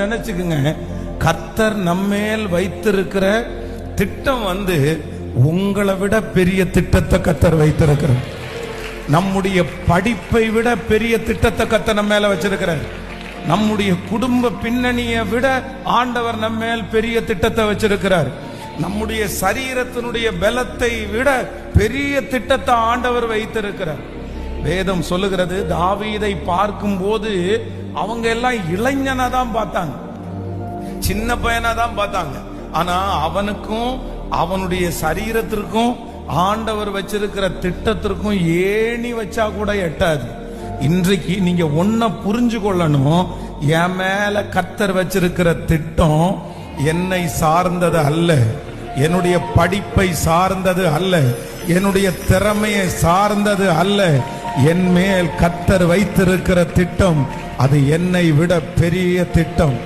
நினைச்சுக்குங்க. கர்த்தர் நம்மேல் வைத்திருக்கிற திட்டம் வந்து உங்களை விட பெரிய திட்டத்தை கத்தர் வைத்திருக்கிறார். நம்முடைய படிப்பை விட பெரிய திட்டத்தை கத்த நம்ம மேல வச்சிருக்கிறார். நம்முடைய குடும்ப பின்னணியை விட ஆண்டவர் நம்ம மேல் பெரிய திட்டத்தை வச்சிருக்கிறார். நம்முடைய சரீரத்தினுடைய பலத்தை விட பெரிய திட்டத்தை ஆண்டவர் வைத்திருக்கிறார். வேதம் சொல்லுகிறது தாவீதை பார்க்கும் போது அவங்க எல்லாம் இளைஞனா தான் பார்த்தாங்க. சின்ன பையனா தான் பார்த்தாங்க. ஆனா அவனுக்கும் அவனுடைய சரீரத்திற்கும் ஆண்டவர் வச்சிருக்கிற திட்டத்திற்கும் ஏணி வச்சா கூட எட்டாது. இன்றைக்கு நீங்க ஒன்ன புரிஞ்சு கொள்ளணும் என் மேல கத்தர் வச்சிருக்கிற திட்டம் என்னை சார்ந்தது அல்ல. என்னுடைய படிப்பை சார்ந்தது அல்ல. என்னுடைய திறமையை சார்ந்தது அல்ல. என் மேல் கத்தர் வைத்திருக்கிற திட்டம் அது என்னை விட பெரிய திட்டம்.